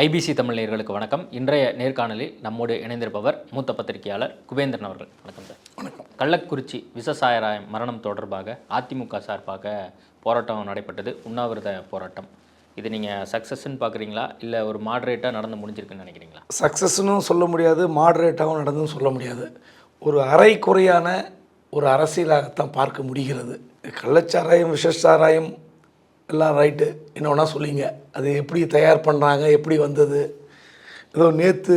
IBC Tamil நேயர்களுக்கு வணக்கம். இன்றைய நேர்காணலில் நம்மோடு இணைந்திருப்பவர் மூத்த பத்திரிகையாளர் குபேந்திரன் அவர்கள். வணக்கம் சார். வணக்கம். கள்ளக்குறிச்சி விசசாயராயம் மரணம் தொடர்பாக அதிமுக சார்பாக போராட்டம் நடைபெற்றது. உண்ணாவிரத போராட்டம். இது நீங்கள் சக்ஸஸ்ன்னு பார்க்குறீங்களா இல்லை ஒரு மாடரேட்டாக நடந்து முடிஞ்சிருக்குன்னு நினைக்கிறீங்களா? சக்ஸஸ்னும் சொல்ல முடியாது மாடரேட்டாகவும் நடந்தும் சொல்ல முடியாது. ஒரு அரை குறையான ஒரு அரசியலாகத்தான் பார்க்க முடிகிறது. கள்ளச்சாராயம் விஷசாராயம் எல்லாம் ரைட்டு. என்ன வேணா சொல்லிங்க. அது எப்படி தயார் பண்ணுறாங்க எப்படி வந்தது? ஏதோ நேற்று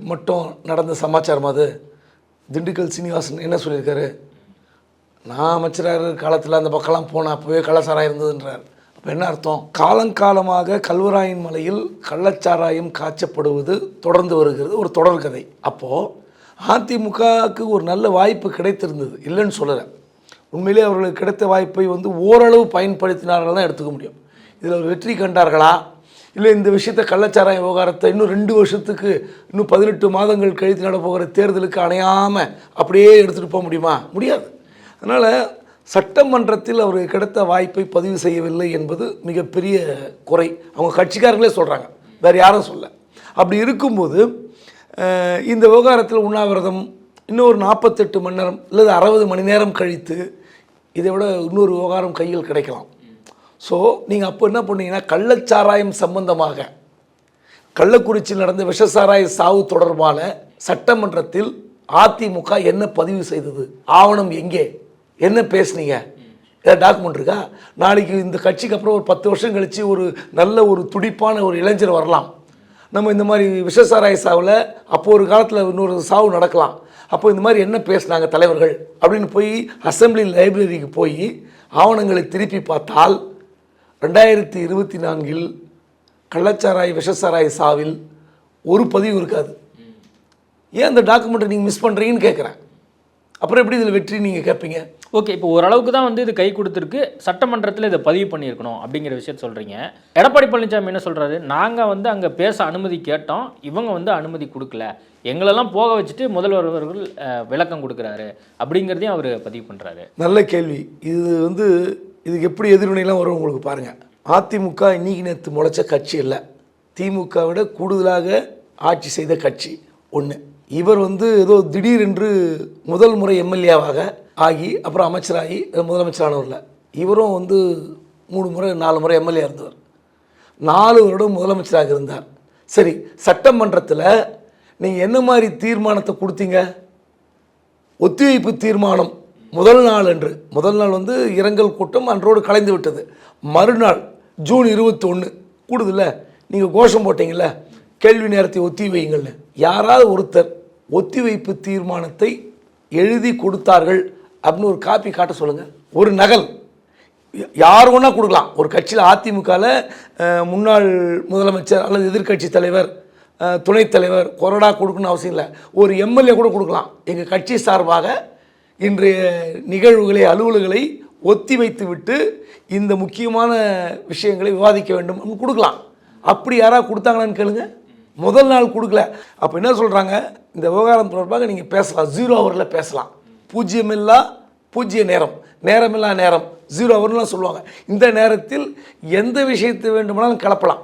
மட்டும் நடந்த சமாச்சாரம் அது. திண்டுக்கல் சீனிவாசன் என்ன சொல்லியிருக்காரு? நான் அமைச்சராக இருக்கிற காலத்தில் அந்த பக்கம்லாம் போனேன். அப்போவே கள்ளச்சாராயம் இருந்ததுன்றார். அப்போ என்ன அர்த்தம்? காலங்காலமாக கல்வராயன் மலையில் கள்ளச்சாராயம் காய்ச்சப்படுவது தொடர்ந்து வருகிறது ஒரு தொடர்கதை அப்போது அதிமுகவுக்கு ஒரு நல்ல வாய்ப்பு கிடைத்திருந்தது. இல்லைன்னு சொல்லலை. உண்மையிலே அவர்களுக்கு கிடைத்த வாய்ப்பை வந்து ஓரளவு பயன்படுத்தினார்கள் தான் எடுத்துக்க முடியும். இதில் ஒரு வெற்றி கண்டார்களா? இல்லை இந்த விஷயத்தை கள்ளச்சாராய விவகாரத்தை இன்னும் ரெண்டு வருஷத்துக்கு இன்னும் பதினெட்டு மாதங்கள் கழித்து நடப்போகிற தேர்தலுக்கு அணையாமல் அப்படியே எடுத்துகிட்டு போக முடியுமா? முடியாது. அதனால் சட்டமன்றத்தில் அவருக்கு கிடைத்த வாய்ப்பை பதிவு செய்யவில்லை என்பது மிகப்பெரிய குறை. அவங்க கட்சிக்காரங்களே சொல்கிறாங்க வேறு யாரும் சொல்ல. அப்படி இருக்கும்போது இந்த விவகாரத்தில் உண்ணாவிரதம் இன்னும் ஒரு நாற்பத்தெட்டு மணி நேரம் அல்லது அறுபது மணி நேரம் கழித்து இதை விட இன்னொரு விவகாரம் கையில் கிடைக்கலாம். ஸோ நீங்கள் அப்போ என்ன பண்ணீங்கன்னா கள்ளச்சாராயம் சம்பந்தமாக கள்ளக்குறிச்சியில் நடந்த விஷசாராய சாவு தொடர்பான சட்டமன்றத்தில் அதிமுக என்ன பதிவு செய்தது? ஆவணம் எங்கே? என்ன பேசுனீங்க? ஏதாவது டாக்குமெண்ட் இருக்கா? நாளைக்கு இந்த கட்சிக்கு அப்புறம் ஒரு பத்து வருஷம் கழித்து ஒரு நல்ல ஒரு துடிப்பான ஒரு இளைஞர் வரலாம். நம்ம இந்த மாதிரி விஷசாராய சாவில் அப்போ ஒரு காலத்தில் இன்னொரு சாவு நடக்கலாம். அப்போ இந்த மாதிரி என்ன பேசுனாங்க தலைவர்கள்? அப்படின்னு போய் அசம்பிளி லைப்ரரிக்கு போய் ஆவணங்களை திருப்பி பார்த்தால் ரெண்டாயிரத்தி இருபத்தி நான்கில் கள்ளச்சாராய விஷசாராய் சாவில் ஒரு பதிவு இருக்காது. ஏன் அந்த டாக்குமெண்ட்டை நீங்கள் மிஸ் பண்ணுறீங்கன்னு கேட்குறேன் அப்புறம் எப்படி இதில் வெற்றி நீங்கள் கேட்பீங்க ஓகே இப்போ ஓரளவுக்கு தான் வந்து இது கை கொடுத்துருக்கு. சட்டமன்றத்தில் இதை பதிவு பண்ணியிருக்கணும் அப்படிங்கிற விஷயத்த சொல்கிறீங்க எடப்பாடி பழனிசாமி என்ன சொல்கிறாரு நாங்கள் வந்து அங்கே பேச அனுமதி கேட்டோம். இவங்க வந்து அனுமதி கொடுக்கல. எங்களெல்லாம் போக வச்சுட்டு முதல்வர் அவர்கள் விளக்கம் கொடுக்குறாரு அப்படிங்கிறதையும் அவர் பதிவு பண்ணுறாரு நல்ல கேள்வி. இது வந்து இதுக்கு எப்படி எதிர்வினைலாம் வரும் உங்களுக்கு பாருங்கள் அதிமுக இன்னைக்கு நேற்று முளைச்ச கட்சி இல்லை. திமுக விட கூடுதலாக ஆட்சி செய்த கட்சி ஒன்று இவர் வந்து ஏதோ திடீரென்று முதல் முறை எம்எல்ஏவாக ஆகி அப்புறம் அமைச்சராகி முதலமைச்சரானவரில். இவரும் வந்து மூணு முறை நாலு முறை எம்எல்ஏ இருந்தவர் நாலு வருடம் முதலமைச்சராக இருந்தார். சரி சட்டமன்றத்தில் நீங்கள் என்ன மாதிரி தீர்மானத்தை கொடுத்தீங்க? ஒத்திவைப்பு தீர்மானம் முதல் நாள் அன்று முதல் நாள் வந்து இரங்கல் கூட்டம் அன்றோடு கலைந்து விட்டது. மறுநாள் ஜூன் இருபத்தொன்று கூடுதில்ல நீங்கள் கோஷம் போட்டீங்கல்ல கேள்வி நேரத்தை ஒத்தி வையுங்கள்னு யாராவது ஒருத்தர் ஒத்திவைப்பு தீர்மானத்தை எழுதி கொடுத்தார்கள் அப்படின்னு ஒரு காப்பி காட்ட சொல்லுங்கள் ஒரு நகல். யார் வேணால் கொடுக்கலாம். ஒரு கட்சியில் அதிமுகவில் முன்னாள் முதலமைச்சர் அல்லது எதிர்க்கட்சி தலைவர் அஹ், துணைத் தலைவர் கொறடா கொடுக்கணும்னு அவசியம் இல்லை. ஒரு எம்எல்ஏ கூட கொடுக்கலாம். எங்கள் கட்சி சார்பாக இன்றைய நிகழ்வுகளை அலுவல்களை ஒத்தி வைத்து விட்டு இந்த முக்கியமான விஷயங்களை விவாதிக்க வேண்டும். அப்படின்னு கொடுக்கலாம். அப்படி யாராவது கொடுத்தாங்களான்னு கேளுங்க. முதல் நாள் கொடுக்கல. அப்போ என்ன சொல்கிறாங்க இந்த விவகாரம் தொடர்பாக நீங்கள் பேசலாம். ஜீரோ ஹவரில் பேசலாம். பூஜ்ஜியமில்லா பூஜ்ஜிய நேரம். நேரமில்லா நேரம். ஜீரோ ஹவர்லாம் சொல்லுவாங்க. இந்த நேரத்தில் எந்த விஷயத்தை வேண்டுமானாலும் கலப்பலாம்.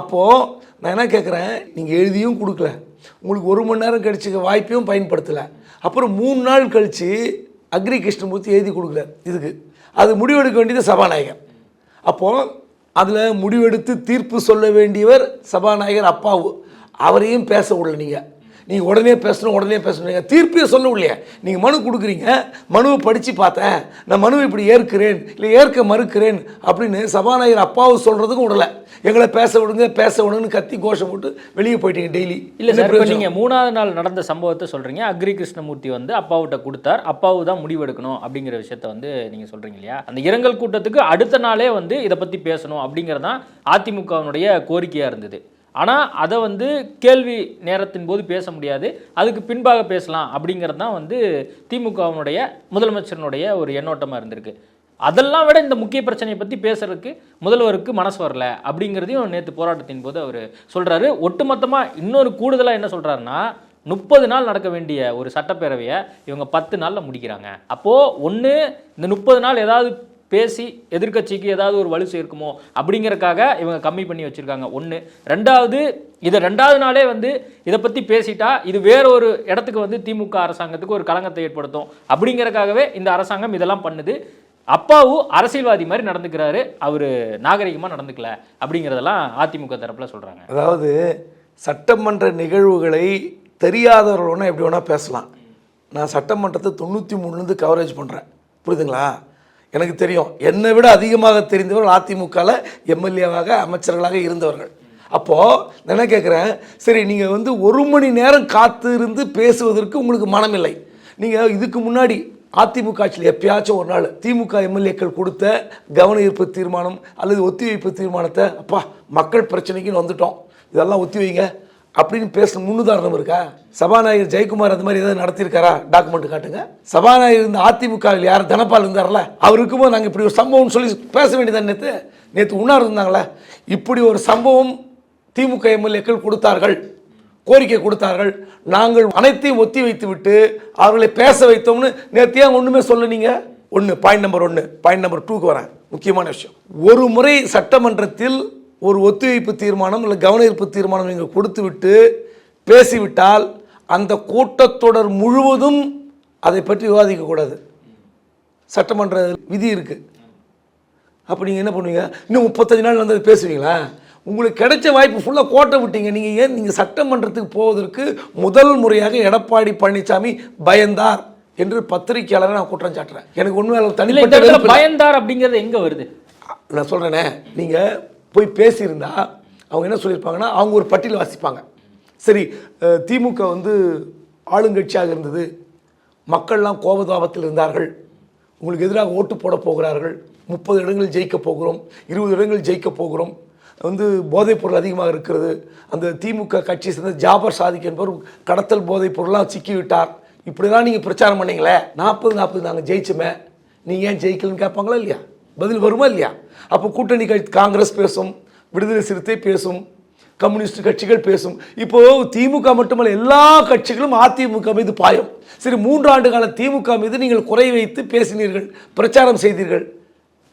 அப்போது நான் என்ன கேட்குறேன் நீங்கள் எழுதியும் கொடுக்கல. உங்களுக்கு ஒரு மணி நேரம் கழிச்சுக்க வாய்ப்பையும் பயன்படுத்தலை. அப்புறம் மூணு நாள் கழித்து அக்ரி கிருஷ்ணமூர்த்தி எழுதி கொடுக்கல இதுக்கு. அது முடிவெடுக்க வேண்டியது சபாநாயகர். அப்போது அதில் முடிவெடுத்து தீர்ப்பு சொல்ல வேண்டியவர் சபாநாயகர் அப்பாவு. அவரையும் பேச விடல நீங்கள் நீங்கள் உடனே பேசணும் உடனே பேசணும். தீர்ப்பே சொல்ல இல்லையே நீங்கள் மனு கொடுக்குறீங்க. மனுவை படித்து பார்த்தேன். நான் மனுவை இப்படி ஏற்கிறேன் இல்லை ஏற்க மறுக்கிறேன் அப்படின்னு சபாநாயகர் அப்பாவு சொல்கிறதுக்கும் விடலை. எங்களை பேச விடுங்க பேச விடுங்கன்னு கத்தி கோஷம் போட்டு வெளியே போயிட்டீங்க டெய்லி. இல்லை சார் நீங்கள் மூணாவது நாள் நடந்த சம்பவத்தை சொல்கிறீங்க அக்ரி கிருஷ்ணமூர்த்தி வந்து அப்பாவுட்ட கொடுத்தார். அப்பாவு தான் முடிவெடுக்கணும் அப்படிங்கிற விஷயத்த வந்து நீங்கள் சொல்கிறீங்க இல்லையா? அந்த இரங்கல் கூட்டத்துக்கு அடுத்த நாளே வந்து இதை பற்றி பேசணும் அப்படிங்கிறது தான் அதிமுகவினுடைய கோரிக்கையாக இருந்தது. ஆனால் அதை வந்து கேள்வி நேரத்தின் போது பேச முடியாது. அதுக்கு பின்பாக பேசலாம் அப்படிங்கிறது தான் வந்து திமுகவினுடைய முதலமைச்சரினுடைய ஒரு எண்ணோட்டமாக இருந்திருக்கு. அதெல்லாம் விட இந்த முக்கிய பிரச்சனையை பற்றி பேசுறதுக்கு முதல்வருக்கு மனசு வரல அப்படிங்கிறதையும் நேற்று போராட்டத்தின் போது அவர் சொல்கிறாரு ஒட்டுமொத்தமாக இன்னொரு கூடுதலாக என்ன சொல்கிறாருன்னா முப்பது நாள் நடக்க வேண்டிய ஒரு சட்டப்பேரவையை இவங்க பத்து நாளில் முடிக்கிறாங்க. அப்போது ஒன்று இந்த முப்பது நாள் ஏதாவது பேசி எதிர்க்கட்சிக்கு ஏதாவது ஒரு வலு சேர்க்குமோ அப்படிங்கிறக்காக இவங்க கம்மி பண்ணி வச்சிருக்காங்க. ஒன்று ரெண்டாவது இதை ரெண்டாவது நாளே வந்து இதை பற்றி பேசிட்டா இது வேற ஒரு இடத்துக்கு வந்து திமுக அரசாங்கத்துக்கு ஒரு களங்கத்தை ஏற்படுத்தும். அப்படிங்கிறக்காகவே இந்த அரசாங்கம் இதெல்லாம் பண்ணுது. அப்பாவும் அரசியல்வாதி மாதிரி நடந்துக்கிறாரு. அவர் நாகரிகமாக நடந்துக்கல அப்படிங்கிறதெல்லாம் அதிமுக தரப்பில் சொல்கிறாங்க அதாவது சட்டமன்ற நிகழ்வுகளை தெரியாதவர்கள்னா எப்படி வேணால் பேசலாம். நான் சட்டமன்றத்தை தொண்ணூற்றி மூணுலேருந்து கவரேஜ் பண்ணுறேன் புரியுதுங்களா? எனக்கு தெரியும். என்னை விட அதிகமாக தெரிந்தவர்கள் அதிமுகவில் எம்எல்ஏவாக அமைச்சர்களாக இருந்தவர்கள். அப்போது நான் என்ன கேட்குறேன் சரி நீங்கள் வந்து ஒரு மணி நேரம் காத்து இருந்து பேசுவதற்கு உங்களுக்கு மனமில்லை. நீங்கள் இதுக்கு முன்னாடி அதிமுக ஆட்சியில் எப்பயாச்சும் ஒரு நாள் திமுக எம்எல்ஏக்கள் கொடுத்த கவன ஈர்ப்பு தீர்மானம் அல்லது ஒத்திவைப்பு தீர்மானத்தை அப்பா மக்கள் பிரச்சனைக்குன்னு வந்துட்டோம். இதெல்லாம் ஒத்தி வைங்க. அப்படின்னு பேச முன்னுதாரணம் இருக்கா? சபாநாயகர் ஜெயக்குமார் அந்த மாதிரி ஏதாவது நடத்தியிருக்காரா? டாக்குமெண்ட் காட்டுங்க. சபாநாயகர் இந்த அதிமுகவில் யார்? தனப்பால் இருந்தார்ல அவர் இருக்கும்போது நாங்கள் இப்படி ஒரு சம்பவம்னு சொல்லி பேச வேண்டியதான் நேற்று நேற்று உண்ணார் இருந்தாங்களே? இப்படி ஒரு சம்பவம் திமுக எம்எல்ஏக்கள் கொடுத்தார்கள். கோரிக்கை கொடுத்தார்கள். நாங்கள் அனைத்தையும் ஒத்தி வைத்து விட்டு அவர்களை பேச வைத்தோம்னு நேற்று ஏன் ஒன்றுமே சொல்ல நீங்கள் ஒன்று பாயிண்ட் நம்பர் ஒன்று பாயிண்ட் நம்பர் டூக்கு வரேன். முக்கியமான விஷயம். ஒரு முறை சட்டமன்றத்தில் ஒரு ஒத்திவைப்பு தீர்மானம் இல்லை கவன ஈர்ப்பு தீர்மானம் நீங்கள் கொடுத்து விட்டு பேசிவிட்டால் அந்த கூட்டத்தொடர் முழுவதும் அதை பற்றி விவாதிக்கக்கூடாது சட்டமன்ற விதி இருக்குது அப்போ நீங்கள் என்ன பண்ணுவீங்க? இன்னும் முப்பத்தஞ்சு நாள் வந்து அதை பேசுவீங்களா? உங்களுக்கு கிடைச்ச வாய்ப்பு ஃபுல்லாக கோட்டை விட்டீங்க. நீங்கள் ஏன் நீங்கள் சட்டமன்றத்துக்கு போவதற்கு முதல் முறையாக எடப்பாடி பழனிசாமி பயந்தார் என்று பத்திரிகையாளரை நான் குற்றம் சாட்டுறேன். எனக்கு இந்த தனிப்பட்ட. பயந்தார் அப்படிங்கிறது எங்க வருது? நான் சொல்கிறேனே நீங்கள் போய் பேசியிருந்தா அவங்க என்ன சொல்லியிருப்பாங்கன்னா அவங்க ஒரு பட்டியல் வாசிப்பாங்க. சரி திமுக வந்து ஆளுங்கட்சியாக இருந்தது. மக்கள்லாம் கோபதாபத்தில் இருந்தார்கள். உங்களுக்கு எதிராக ஓட்டு போட போகிறார்கள். முப்பது இடங்கள் ஜெயிக்க போகிறோம். இருபது இடங்கள் ஜெயிக்க போகிறோம். வந்து போதைப் பொருள் அதிகமாக இருக்கிறது. அந்த திமுக கட்சியை சேர்ந்த ஜாபர் சாதிக் என்பவர் கடத்தல் போதைப் பொருளாக சிக்கிவிட்டார். இப்படிலாம் நீங்கள் பிரச்சாரம் பண்ணீங்களே? நாற்பது நாற்பது நாங்கள் ஜெயிச்சுமே. நீங்கள் ஏன் ஜெயிக்கலன்னு கேட்பாங்களா இல்லையா? பதில் வருமா இல்லையா? அப்போ கூட்டணி கட்சி காங்கிரஸ் பேசும் விடுதலை சிறுத்தை பேசும் கம்யூனிஸ்ட் கட்சிகள் பேசும். இப்போ திமுக மட்டுமல்ல எல்லா கட்சிகளும் அதிமுக மீது பாயும். சரி மூன்று ஆண்டு கால திமுக மீது நீங்கள் குறை வைத்து பேசினீர்கள் பிரச்சாரம் செய்தீர்கள்.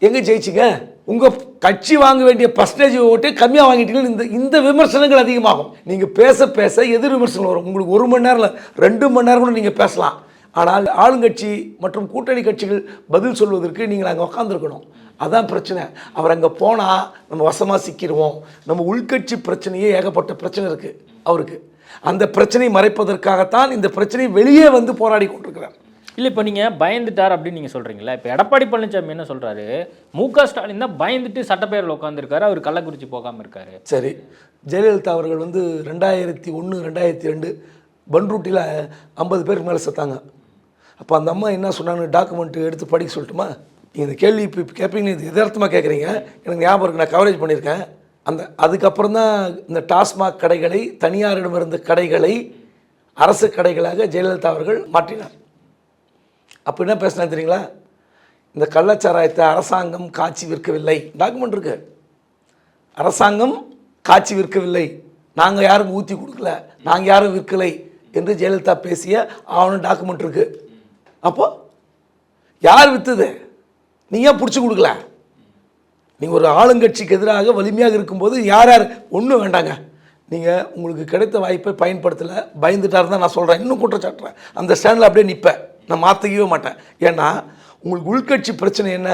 எங்கே ஜெயிச்சிங்க? உங்கள் கட்சி வாங்க வேண்டிய பர்சன்டேஜ் ஓட்டே கம்மியாக வாங்கிட்டீங்கன்னு இந்த இந்த விமர்சனங்கள் அதிகமாகும். நீங்கள் பேச பேச எதிர் விமர்சனம் வரும். உங்களுக்கு ஒரு மணி நேரம் இல்லை ரெண்டு மணி நேரம் கூட நீங்கள் பேசலாம். ஆனால் ஆளுங்கட்சி மற்றும் கூட்டணி கட்சிகள் பதில் சொல்வதற்கு நீங்கள் அங்கே உட்காந்துருக்கணும் அதான் பிரச்சனை. அவர் அங்கே போனால் நம்ம வசமாக சிக்கிடுவோம் நம்ம உள்கட்சி பிரச்சனையே ஏகப்பட்ட பிரச்சனை இருக்குது அவருக்கு. அந்த பிரச்சனையை மறைப்பதற்காகத்தான் இந்த பிரச்சனையை வெளியே வந்து போராடி கொண்டிருக்கிறார். இல்ல இப்போ நீங்க பயந்துட்டார் அப்படின்னு நீங்க சொல்றீங்களா இப்போ எடப்பாடி பழனிசாமி என்ன சொல்றாரு? மு க ஸ்டாலின் தான் பயந்துட்டு சட்டப்பேரவையில் உட்காந்துருக்காரு அவர் கள்ளக்குறிச்சி போகாம இருக்காரு. சரி. ஜெயலலிதா அவர்கள் வந்து ரெண்டாயிரத்தி ஒன்று ரெண்டாயிரத்தி ரெண்டு பன்ரூட்டியில் ஐம்பது பேருக்கு மேலே செத்தாங்க. அப்போ அந்த அம்மா என்ன சொன்னாங்க டாக்குமெண்ட் எடுத்து படிக்க சொல்லட்டுமா? நீங்கள் இந்த கேள்வி இப்போ இப்போ கேட்பீங்க இது எதார்த்தமாக கேட்குறீங்க எனக்கு ஞாபகம் இருக்குது நான் கவரேஜ் பண்ணியிருக்கேன். அந்த அதுக்கப்புறம் தான் இந்த டாஸ்மாக் கடைகளை தனியாரிடமிருந்த கடைகளை அரசு கடைகளாக ஜெயலலிதா அவர்கள் மாற்றினார். அப்போ என்ன பேசினா தெரியுங்களா? இந்த கள்ளச்சாராயத்தை அரசாங்கம் காட்சி விற்கவில்லை. டாக்குமெண்ட் இருக்கு. அரசாங்கம் காட்சி விற்கவில்லை. நாங்கள் யாரும் ஊற்றி கொடுக்கல. நாங்கள் யாரும் விற்கலை என்று ஜெயலலிதா பேசிய ஆவணம் டாக்குமெண்ட் இருக்குது அப்போ யார் விற்றுது நீ ஏன் பிடிச்சி கொடுக்கல? நீங்கள் ஒரு ஆளுங்கட்சிக்கு எதிராக வலிமையாக இருக்கும்போது யார் யார்? ஒன்றும் வேண்டாங்க. நீங்கள் உங்களுக்கு கிடைத்த வாய்ப்பை பயன்படுத்தலை பயந்துட்டார் தான் நான் சொல்கிறேன் இன்னும் குற்றச்சாட்டுறேன் அந்த ஸ்டாண்டில் அப்படியே நிற்பேன் நான் மாற்றிக்கவே மாட்டேன். ஏன்னா உங்களுக்கு உள்கட்சி பிரச்சனை என்ன?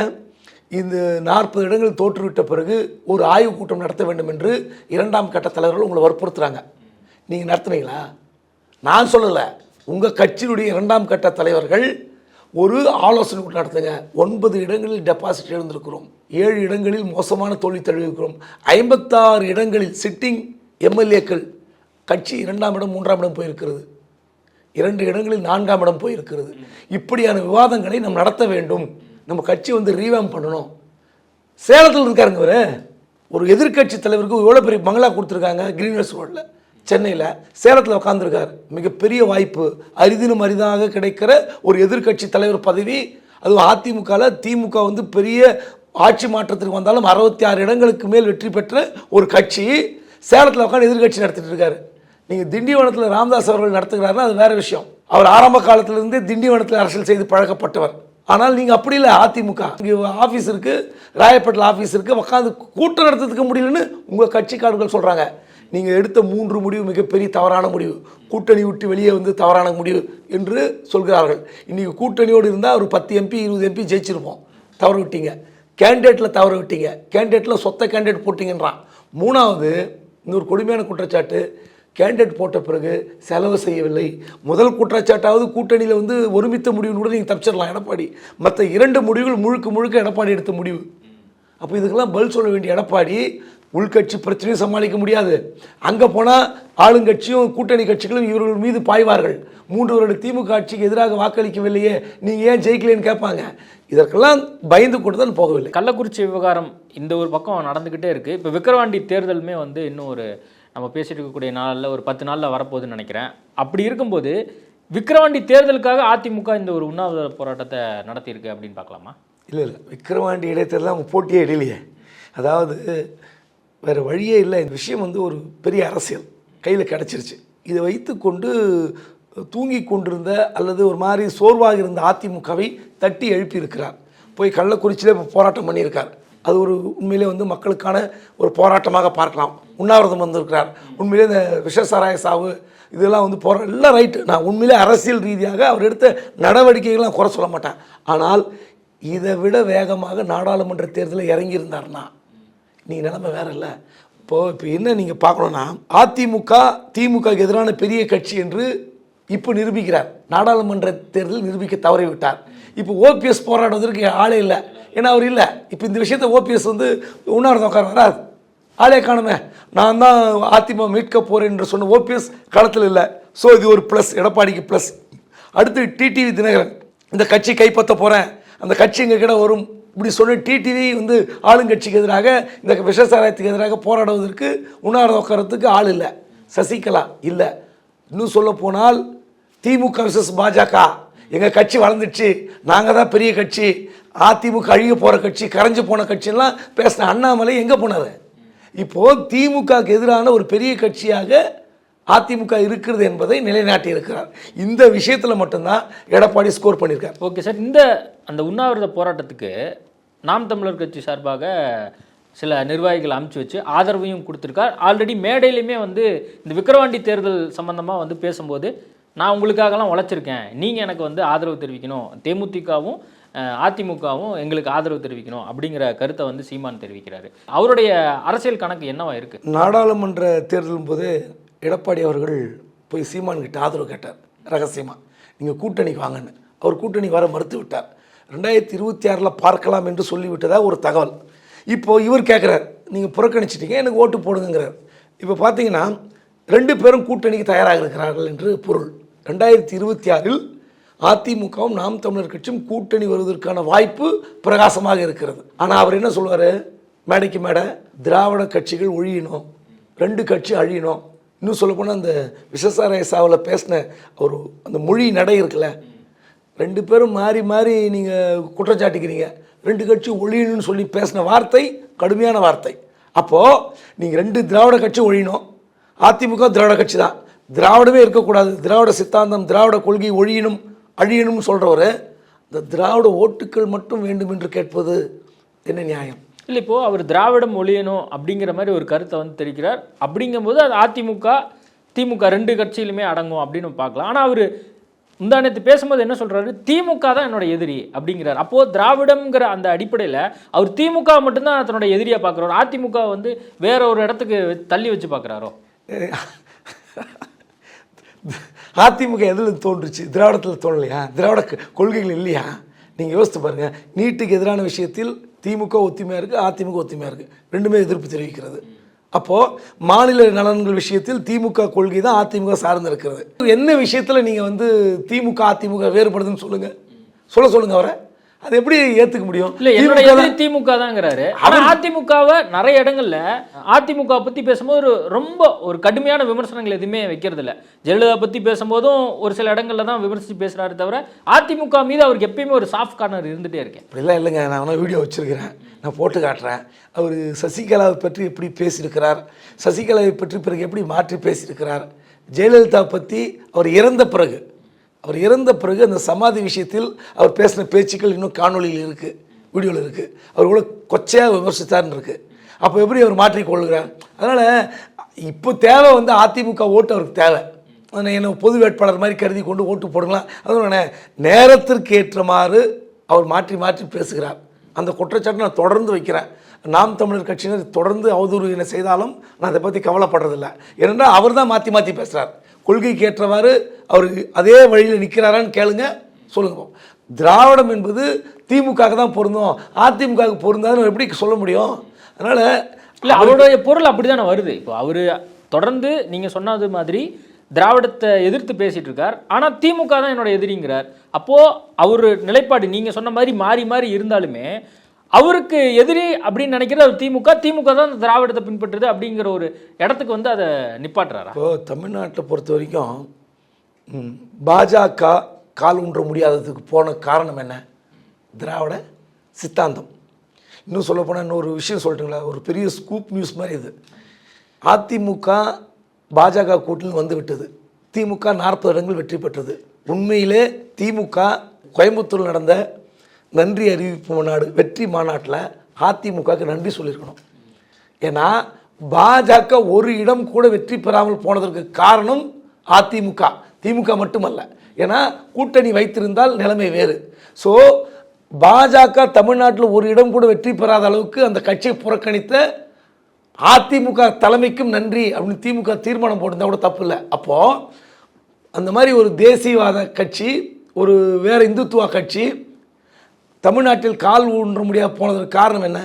இந்த நாற்பது இடங்கள் தோற்றுவிட்ட பிறகு ஒரு ஆய்வுக் கூட்டம் நடத்த வேண்டும் என்று இரண்டாம் கட்ட தலைவர்கள் உங்களை வற்புறுத்துகிறாங்க நீங்கள் நடத்துனீங்களா? நான் சொல்லலை. உங்கள் கட்சியினுடைய இரண்டாம் கட்ட தலைவர்கள் ஒரு ஆலோசனை கூட்டம் நடத்துங்க. ஒன்பது இடங்களில் டெபாசிட் எழுந்திருக்கிறோம். ஏழு இடங்களில் மோசமான தோல்வி தழுவிருக்கிறோம் ஐம்பத்தாறு இடங்களில் சிட்டிங் எம்எல்ஏக்கள் கட்சி இரண்டாம் இடம் மூன்றாம் இடம் போயிருக்கிறது. இரண்டு இடங்களில் நான்காம் இடம் போயிருக்கிறது. இப்படியான விவாதங்களை நம்ம நடத்த வேண்டும். நம்ம கட்சி வந்து ரீவேம் பண்ணணும். சேலத்தில் இருக்காருங்க ஒரு எதிர்க்கட்சி தலைவருக்கு எவ்வளோ பெரிய பங்களா கொடுத்துருக்காங்க கிரீன்வெஸ் ரோட்டில் சென்னையில் சேலத்தில் உட்காந்துருக்கார் மிகப்பெரிய வாய்ப்பு. அரிதினும் அரிதாக கிடைக்கிற ஒரு எதிர்க்கட்சி தலைவர் பதவி. அதுவும் அதிமுகவில் திமுக வந்து பெரிய ஆட்சி மாற்றத்திற்கு வந்தாலும் அறுபத்தி ஆறு இடங்களுக்கு மேல் வெற்றி பெற்ற ஒரு கட்சி. சேலத்தில் உட்காந்து எதிர்க்கட்சி நடத்திட்டு இருக்காரு. நீங்கள் திண்டிவனத்தில் ராமதாஸ் அவர்கள் நடத்துகிறாருன்னா அது வேற விஷயம். அவர் ஆரம்ப காலத்திலிருந்தே திண்டிவனத்தில் அரசியல் செய்து பழக்கப்பட்டவர். ஆனால் நீங்கள் அப்படி இல்லை அதிமுக. இங்கே ஆஃபீஸ் இருக்குது ராயப்பேட்டில் ஆஃபீஸ் இருக்குது உட்காந்து கூட்டம் நடத்துறதுக்கு முடியலன்னு உங்கள் கட்சிக்காரர்கள் சொல்கிறாங்க நீங்கள் எடுத்த மூன்று முடிவு மிகப்பெரிய தவறான முடிவு. கூட்டணி விட்டு வெளியே வந்து தவறான முடிவு என்று சொல்கிறார்கள். இன்றைக்கி கூட்டணியோடு இருந்தால் ஒரு பத்து எம்பி இருபது எம்பி ஜெயிச்சிருப்போம். தவறு விட்டீங்க. கேண்டிடேட்டில் தவறு விட்டீங்க. கேண்டிடேட்டில் சொத்த கேண்டிடேட் போட்டிங்கன்றான். மூணாவது இன்னொரு கொடுமையான குற்றச்சாட்டு. கேண்டிடேட் போட்ட பிறகு செலவு செய்யவில்லை. முதல் குற்றச்சாட்டாவது கூட்டணியில் வந்து ஒருமித்த முடிவுன்னு கூட நீங்கள் தப்பிச்சிடலாம். எடப்பாடி மற்ற இரண்டு முடிவுகள் முழுக்க முழுக்க எடப்பாடி எடுத்த முடிவு. அப்போ இதுக்கெல்லாம் பதில் சொல்ல வேண்டிய எடப்பாடி உள்கட்சி பிரச்சனையும் சமாளிக்க முடியாது. அங்கே போனால் ஆளுங்கட்சியும் கூட்டணி கட்சிகளும் இவர்கள் மீது பாய்வார்கள். மூன்று வருட திமுக ஆட்சிக்கு எதிராக வாக்களிக்கவில்லையே. நீங்கள் ஏன் ஜெயிக்கலைன்னு கேட்பாங்க. இதற்கெல்லாம் பயந்து கொண்டு தான் போகவில்லை. கள்ளக்குறிச்சி விவகாரம் இந்த ஒரு பக்கம் நடந்துக்கிட்டே இருக்குது இப்போ விக்கிரவாண்டி தேர்தலுமே வந்து இன்னும் ஒரு நம்ம பேசிட்டு இருக்கக்கூடிய நாளில் ஒரு பத்து நாளில் வரப்போகுதுன்னு நினைக்கிறேன். அப்படி இருக்கும்போது விக்கிரவாண்டி தேர்தலுக்காக அதிமுக இந்த ஒரு உண்ணாவிரத போராட்டத்தை நடத்தியிருக்கு அப்படின்னு பார்க்கலாமா? இல்லை இல்லை. விக்கிரவாண்டி இடைத்தேர்தல் அவங்க போட்டியே இடலையே அதாவது வேறு வழியே இல்லை. இந்த விஷயம் வந்து ஒரு பெரிய அரசியல். கையில் கிடச்சிருச்சு. இதை வைத்து கொண்டு தூங்கி கொண்டிருந்த அல்லது ஒரு மாதிரி சோர்வாக இருந்த அதிமுகவை தட்டி எழுப்பியிருக்கிறார். போய் கள்ளக்குறிச்சியிலே இப்போ போராட்டம் பண்ணியிருக்கார். அது ஒரு உண்மையிலே வந்து மக்களுக்கான ஒரு போராட்டமாக பார்க்கலாம். உண்ணாவிரதம் வந்திருக்கிறார். உண்மையிலே இந்த விஷசாராய சாவு இதெல்லாம் வந்து போகிற எல்லாம் ரைட்டு நான் உண்மையிலே அரசியல் ரீதியாக அவர் எடுத்த நடவடிக்கைகள்லாம் குறை சொல்ல மாட்டேன். ஆனால் இதை விட வேகமாக நாடாளுமன்ற தேர்தலில் இறங்கியிருந்தார்னா நீங்கள் நிலமை வேற இல்லை இப்போது இப்போ என்ன நீங்கள் பார்க்கணுன்னா அதிமுக திமுகவுக்கு எதிரான பெரிய கட்சி என்று இப்போ நிரூபிக்கிறார். நாடாளுமன்ற தேர்தல் நிரூபிக்க தவறிவிட்டார். இப்போ ஓபிஎஸ் போராடுவதற்கு ஆளே இல்லை. ஏன்னா அவர் இல்லை. இப்போ இந்த விஷயத்த ஓபிஎஸ் வந்து உண்ணாவிரதம் உட்கார வராது ஆளே காணுமே. நான் தான் அதிமுக மீட்க போகிறேன் என்று சொன்ன ஓபிஎஸ் களத்தில் இல்லை. ஸோ இது ஒரு ப்ளஸ் எடப்பாடிக்கு ப்ளஸ் அடுத்து டிடிவி தினகரன். இந்த கட்சி கைப்பற்ற போகிறேன் அந்த கட்சி எங்கள் கிட்ட வரும். இப்படி சொல்லி டிடிவி வந்து ஆளுங்கட்சிக்கு எதிராக இந்த விஷசாராயத்துக்கு எதிராக போராடுவதற்கு உண்ணாவிரதம் உட்காரத்துக்கு ஆள் இல்லை. சசிகலா இல்லை. இன்னும் சொல்ல போனால் திமுக விசஸ் பாஜக. எங்கள் கட்சி வளர்ந்துச்சு. நாங்கள் தான் பெரிய கட்சி. அதிமுக அழிய போகிற கட்சி கரைஞ்சு போன கட்சியெல்லாம் பேசின அண்ணாமலை எங்கே போனார்? இப்போது திமுகவுக்கு எதிரான ஒரு பெரிய கட்சியாக அதிமுக இருக்கிறது என்பதை நிலைநாட்டி இருக்கிறார் இந்த விஷயத்தில் மட்டும்தான் எடப்பாடி ஸ்கோர் பண்ணியிருக்கார். ஓகே சார் இந்த அந்த உண்ணாவிரத போராட்டத்துக்கு நாம் தமிழர் கட்சி சார்பாக சில நிர்வாகிகள் அமுச்சு வச்சு ஆதரவையும் கொடுத்துருக்கார். ஆல்ரெடி மேடையிலுமே வந்து இந்த விக்கிரவாண்டி தேர்தல் சம்பந்தமாக வந்து பேசும்போது நான் உங்களுக்காகலாம் உழைச்சிருக்கேன். நீங்கள் எனக்கு வந்து ஆதரவு தெரிவிக்கணும். தேமுதிகவும் அதிமுகவும் எங்களுக்கு ஆதரவு தெரிவிக்கணும் அப்படிங்கிற கருத்தை வந்து சீமான் தெரிவிக்கிறாரு. அவருடைய அரசியல் கணக்கு என்னவா இருக்கு? நாடாளுமன்ற தேர்தலும் போது எடப்பாடி அவர்கள் போய் சீமான்கிட்ட ஆதரவு கேட்டார். ரகசியமாக நீங்கள் கூட்டணிக்கு வாங்கன்னு. அவர் கூட்டணி வர மறுத்து விட்டார். ரெண்டாயிரத்தி இருபத்தி ஆறில் பார்க்கலாம் என்று சொல்லிவிட்டதாக ஒரு தகவல். இப்போது இவர் கேட்குறார் நீங்கள் புறக்கணிச்சிட்டீங்க எனக்கு ஓட்டு போடுங்கிறார் இப்போ பார்த்தீங்கன்னா ரெண்டு பேரும் கூட்டணிக்கு தயாராக இருக்கிறார்கள் என்று பொருள். ரெண்டாயிரத்தி இருபத்தி ஆறில் அதிமுகவும் நாம் தமிழர் கட்சியும் கூட்டணி வருவதற்கான வாய்ப்பு பிரகாசமாக இருக்கிறது. ஆனால் அவர் என்ன சொல்வார்? மேடைக்கு மேடை திராவிட கட்சிகள் ஒழியணும். ரெண்டு கட்சி அழியணும். இன்னும் சொல்லப்போனால் அந்த விஷசாராய சாவில் பேசின ஒரு அந்த மொழி நடை இருக்குல்ல ரெண்டு பேரும் மாறி மாறி நீங்கள் குற்றச்சாட்டிக்கிறீங்க ரெண்டு கட்சி ஒழியணும்னு சொல்லி பேசின வார்த்தை கடுமையான வார்த்தை. அப்போது நீங்கள் ரெண்டு திராவிட கட்சி ஒழியணும். அதிமுக திராவிட கட்சி தான். திராவிடமே இருக்கக்கூடாது. திராவிட சித்தாந்தம் திராவிட கொள்கை ஒழியணும் அழியணும்னு சொல்கிறவர் இந்த திராவிட ஓட்டுக்கள் மட்டும் வேண்டும் என்று கேட்பது என்ன நியாயம்? இல்லை இப்போது அவர் திராவிடம் ஒழியணும் அப்படிங்கிற மாதிரி ஒரு கருத்தை வந்து தெரிவிக்கிறார். அப்படிங்கும்போது அது அதிமுக திமுக ரெண்டு கட்சியிலுமே அடங்கும் அப்படின்னு பார்க்கலாம். ஆனால் அவர் முந்தானத்து பேசும்போது என்ன சொல்கிறாரு திமுக தான் என்னோட எதிரி அப்படிங்கிறார். அப்போது திராவிடம்ங்கிற அந்த அடிப்படையில் அவர் திமுக மட்டும்தான் தன்னோட எதிரியாக பார்க்குறாரு? அதிமுக வந்து வேற ஒரு இடத்துக்கு தள்ளி வச்சு பார்க்குறாரோ? அதிமுக எதில் தோன்றுச்சு? திராவிடத்தில் தோணலையா? திராவிட கொள்கைகள் இல்லையா? நீங்கள் யோசித்து பாருங்கள் நீட்டுக்கு எதிரான விஷயத்தில் திமுக ஒத்துமையாக இருக்குது அதிமுக ஒத்துமையாக இருக்குது ரெண்டுமே எதிர்ப்பு தெரிவிக்கிறது. அப்போது மாநில நலன்கள் விஷயத்தில் திமுக கொள்கை தான் அதிமுக சார்ந்து இருக்கிறது. என்ன விஷயத்தில் நீங்கள் வந்து திமுக அதிமுக வேறுபடுதுன்னு சொல்லுங்கள் சொல்ல சொல்லுங்கள் அவரை. அது எப்படி ஏற்றுக்க முடியும்? இல்ல என்னோட திமுக தாங்கிறாரு ஆனா அதிமுகவை நிறைய இடங்கள்ல அதிமுக பத்தி பேசும்போது ஒரு ரொம்ப ஒரு கடுமையான விமர்சனங்கள் எதுவுமே வைக்கிறது இல்ல ஜெயலலிதா பத்தி பேசும்போதும் ஒரு சில இடங்கள்ல தான் விமர்சித்து பேசுறாரு தவிர அதிமுக மீது அவருக்கு எப்பயுமே ஒரு சாஃப்ட் கார்னர் இருந்துட்டே இருக்கேன். அப்படிலாம் இல்லைங்க. நான் வேணா வீடியோ வச்சுருக்கிறேன். நான் போட்டு காட்டுறேன். அவர் சசிகலாவை பற்றி எப்படி பேசியிருக்கிறார்? சசிகலாவை பற்றி பிறகு எப்படி மாற்றி பேசியிருக்கிறார்? ஜெயலலிதா பற்றி அவர் இறந்த பிறகு அவர் இறந்த பிறகு அந்த சமாதி விஷயத்தில் அவர் பேசின பேச்சுக்கள் இன்னும் காணொளியில் இருக்குது வீடியோவில் இருக்குது அவர் கூட கொச்சையாக விமர்சித்தார்னு இருக்குது அப்போ எப்படி அவர் மாற்றிக்கொள்கிறார் அதனால் இப்போ தேவை வந்து அதிமுக ஓட்டு அவருக்கு தேவை. என்னை என்ன பொது வேட்பாளர் மாதிரி கருதி கொண்டு ஓட்டு போடுங்களா அதனால நேரத்திற்கு ஏற்றமாறு அவர் மாற்றி மாற்றி பேசுகிறார். அந்த குற்றச்சாட்டை நான் தொடர்ந்து வைக்கிறேன். நாம் தமிழர் கட்சியினர் தொடர்ந்து அவதூறு என்ன செய்தாலும் நான் அதை பற்றி கவலைப்படுறதில்லை. ஏனென்றால் அவர் தான் மாற்றி மாற்றி பேசுகிறார் கொள்கைக்கு ஏற்றவாறு அவர் அதே வழியில் நிற்கிறாரான்னு கேளுங்க சொல்லுங்க திராவிடம் என்பது திமுக தான் பொருந்தும் அதிமுகவுக்கு பொருந்தாதுன்னு எப்படி சொல்ல முடியும்? அதனால் இல்ல அவருடைய பொருள் அப்படிதானே வருது. இப்போ அவரு தொடர்ந்து நீங்க சொன்னது மாதிரி திராவிடத்தை எதிர்த்து பேசிட்டு இருக்கார். ஆனா திமுக தான் என்னோட எதிரிங்கிறார். அப்போ அவர் நிலைப்பாடு நீங்க சொன்ன மாதிரி மாறி மாறி இருந்தாலுமே அவருக்கு எதிரி அப்படின்னு நினைக்கிறது அவர் திமுக. திமுக தான் இந்த திராவிடத்தை பின்பற்றுது அப்படிங்கிற ஒரு இடத்துக்கு வந்து அதை நிப்பாட்டுறாரா? இப்போ தமிழ்நாட்டை பொறுத்த வரைக்கும் பாஜக கால் ஊன்ற முடியாததுக்கு போன காரணம் என்ன? திராவிட சித்தாந்தம். இன்னும் சொல்லப்போனால் இன்னொரு விஷயம் சொல்லட்டுங்களா? ஒரு பெரிய ஸ்கூப் நியூஸ் மாதிரி இது. அதிமுக பாஜக கூட்டணி வந்து விட்டது. திமுக நாற்பது இடங்கள் வெற்றி பெற்றது. உண்மையிலே திமுக கோயம்புத்தூர் நடந்த நன்றி அறிவிப்பு மாநாடு வெற்றி மாநாட்டில் அதிமுகவுக்கு நன்றி சொல்லியிருக்கணும். ஏன்னா பாஜக ஒரு இடம் கூட வெற்றி பெறாமல் போனதற்கு காரணம் அதிமுக. திமுக மட்டுமல்ல. ஏன்னா கூட்டணி வைத்திருந்தால் நிலைமை வேறு. ஸோ பாஜக தமிழ்நாட்டில் ஒரு இடம் கூட வெற்றி பெறாத அளவுக்கு அந்த கட்சியை புறக்கணித்த அதிமுக தலைமைக்கும் நன்றி அப்படின்னு திமுக தீர்மானம் போட்டிருந்தா கூட தப்பு இல்லை. அப்போது அந்த மாதிரி ஒரு தேசியவாத கட்சி ஒரு வேறு இந்துத்துவா கட்சி தமிழ்நாட்டில் கால் ஊன்ற முடியாத போனதற்கு காரணம் என்ன?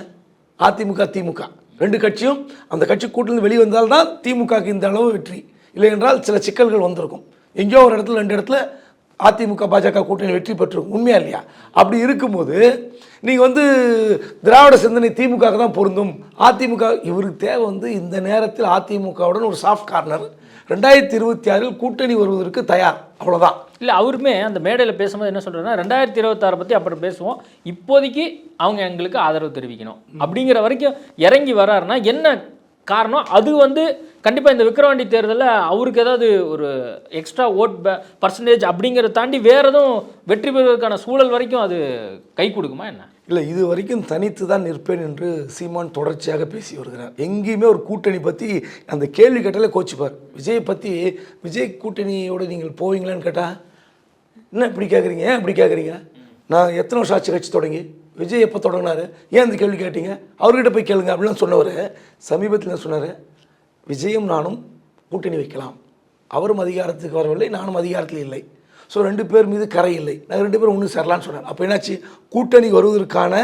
அதிமுக திமுக. ரெண்டு கட்சியும் அந்த கட்சி கூட்டிலிருந்து வெளிவந்தால் வந்தால்தான் திமுகவுக்கு இந்த அளவு வெற்றி. இல்லை என்றால் சில சிக்கல்கள் வந்திருக்கும். எங்கேயோ ஒரு இடத்துல ரெண்டு இடத்துல அதிமுக பாஜக கூட்டணி வெற்றி பெற்றிருக்கும். உண்மையா இல்லையா? அப்படி இருக்கும்போது நீங்கள் வந்து திராவிட சிந்தனை திமுக தான் பொருந்தும். அதிமுக இவருக்கு தேவை வந்து இந்த நேரத்தில் அதிமுகவுடன் ஒரு சாஃப்ட் கார்னர் ரெண்டாயிரத்தி இருபத்தி ஆறில் கூட்டணி வருவதற்கு தயார். அவ்வளோதான் இல்லை அவருமே அந்த மேடையில் பேசும்போது என்ன சொல்றாருன்னா ரெண்டாயிரத்தி இருபத்தாறு பற்றி அப்புறம் பேசுவோம். இப்போதைக்கு அவங்க எங்களுக்கு ஆதரவு தெரிவிக்கணும். அப்படிங்கிற வரைக்கும் இறங்கி வராருன்னா என்ன காரணம்? அது வந்து கண்டிப்பாக இந்த விக்ரவாண்டி தேர்தலில் அவருக்கு ஏதாவது ஒரு எக்ஸ்ட்ரா ஓட் பர்சன்டேஜ் அப்படிங்கிறத தாண்டி வேறு எதுவும் வெற்றி பெறுவதற்கான சூழல் வரைக்கும் அது கை கொடுக்குமா என்ன? இல்லை இது வரைக்கும் தனித்து தான் நிற்பேன் என்று சீமான் தொடர்ச்சியாக பேசி வருகிறார். எங்கேயுமே ஒரு கூட்டணி பற்றி அந்த கேள்வி கேட்டாலே கோச்சிப்பார். விஜயை பற்றி விஜய் கூட்டணியோடு நீங்கள் போவீங்களான்னு கேட்டால் என்ன இப்படி கேட்குறீங்க ஏன் இப்படி கேட்குறீங்க நான் எத்தனை வருஷம் ஆட்சி கட்சி தொடங்கி? விஜய் எப்போ தொடங்கினாரு? ஏன் இந்த கேள்வி கேட்டீங்க? அவர்கிட்ட போய் கேளுங்க அப்படிலாம் சொன்னவர் சமீபத்தில் என்ன சொன்னார்? விஜயும் நானும் கூட்டணி வைக்கலாம். அவரும் அதிகாரத்துக்கு வரவில்லை நானும் அதிகாரத்தில் இல்லை. ஸோ ரெண்டு பேர் மீது கரை இல்லை. நாங்கள் ரெண்டு பேரும் ஒன்று சேரலான்னு சொன்னார் அப்போ என்னாச்சு? கூட்டணி வருவதற்கான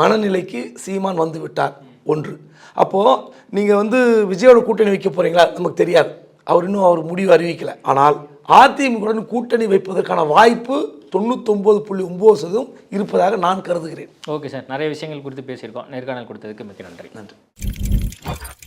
மனநிலைக்கு சீமான் வந்து விட்டார். ஒன்று. அப்போது நீங்கள் வந்து விஜயோட கூட்டணி வைக்க போகிறீங்களா நமக்கு தெரியாது. அவர் இன்னும் அவர் முடிவு அறிவிக்கல. ஆனால் அதிமுகவுடன் கூட்டணி வைப்பதற்கான வாய்ப்பு தொண்ணூத்தொம்பது புள்ளி ஒம்பது சதவீதம் இருப்பதாக நான் கருதுகிறேன். Okay sir. நிறைய விஷயங்கள் குறித்து பேசியிருக்கோம். நேர்காணல் கொடுத்ததுக்கு மிக்க நன்றி. நன்றி.